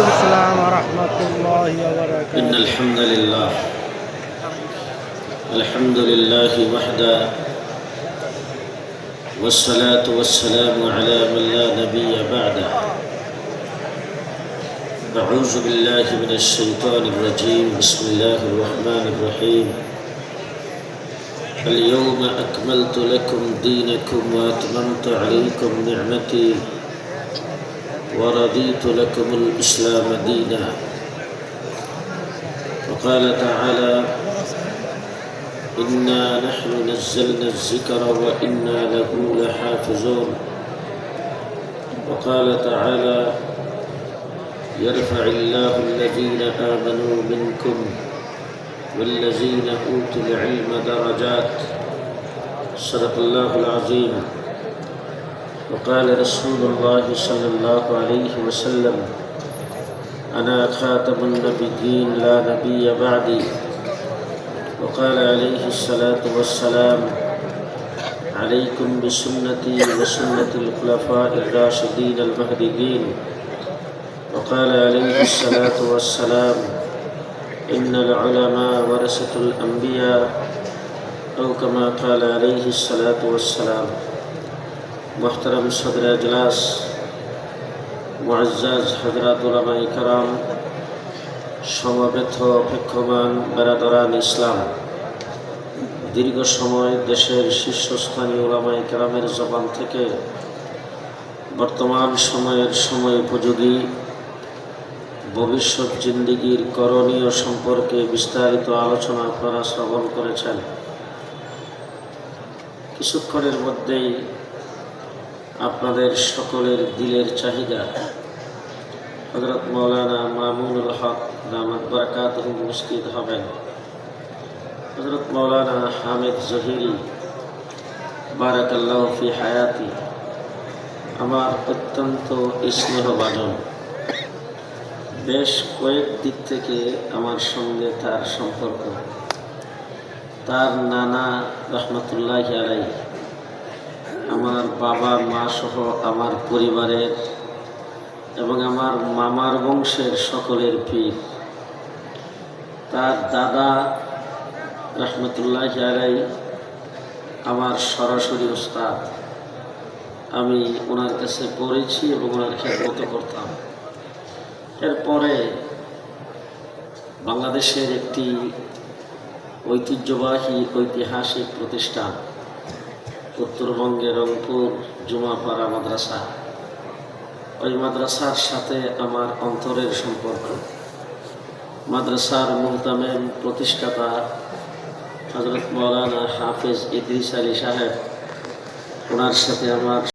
السلام ورحمة الله وبركاته. إن الحمد لله. الحمد لله وحده. والصلاة والسلام على من لا نبي بعده. أعوذ بالله من الشيطان الرجيم. بسم الله الرحمن الرحيم. اليوم أكملت لكم دينكم وأتممت عليكم نعمتي. ورضيت لكم الإسلام دينا. وقال تعالى إنا نحن نزلنا الذكر وإنا له لحافظون. وقال تعالى يرفع الله الذين آمنوا منكم والذين أوتوا العلم درجات. صدق الله العظيم. وقال رسول الله صلى الله عليه وسلم أنا خاتم النبيين لا نبي بعدي. وقال عليه الصلاة والسلام عليكم بسنتي وسنة الخلفاء الراشدين المهديين. وقال عليه الصلاة والسلام إن العلماء ورثة الأنبياء أو كما قال عليه الصلاة والسلام. محترم صدر أجلاس মুআজ্জাজ হজরত উলামাই কারাম সমবেত অপেক্ষমান বেরাদরান ইসলাম দীর্ঘ সময় দেশের শীর্ষস্থানীয় ওলামাই কারামের জবান থেকে বর্তমান সময়ের সময় উপযোগী ভবিষ্যৎ জিন্দিগির করণীয় সম্পর্কে বিস্তারিত আলোচনা আপনারা শ্রবণ করেছেন কিছুক্ষণের মধ্যেই আপনাদের সকলের দিলের চাহিদা। হজরত মৌলানা মামুনুল হক রামাত বরকাত মুস্কিদ হবেন। হজরত মৌলানা হামিদ জহিরি, বারাকাল্লাহ ফি হায়াতি, আমার অত্যন্ত স্নেহভাজন। বেশ কয়েক দিক থেকে আমার সঙ্গে তার সম্পর্ক। তার নানা রহমতুল্লাহ আলাই আমার বাবা মা সহ আমার পরিবারের এবং আমার মামার বংশের সকলের পীর। তার দাদা রহমতুল্লাহ আলাই আমার সরাসরি ওস্তাদ। আমি ওনার কাছে পড়েছি এবং ওনার খেদমত করতাম। এরপরে বাংলাদেশের একটি ঐতিহ্যবাহী ঐতিহাসিক প্রতিষ্ঠান উত্তরবঙ্গের রংপুর, জুমাপাড়া মাদ্রাসা। ওই মাদ্রাসার সাথে আমার অন্তরের সম্পর্ক। মাদ্রাসার মুহতামেম প্রতিষ্ঠাতা হজরত মৌলানা হাফেজ ইদ্রিস আলী সাহেব, ওনার সাথে আমার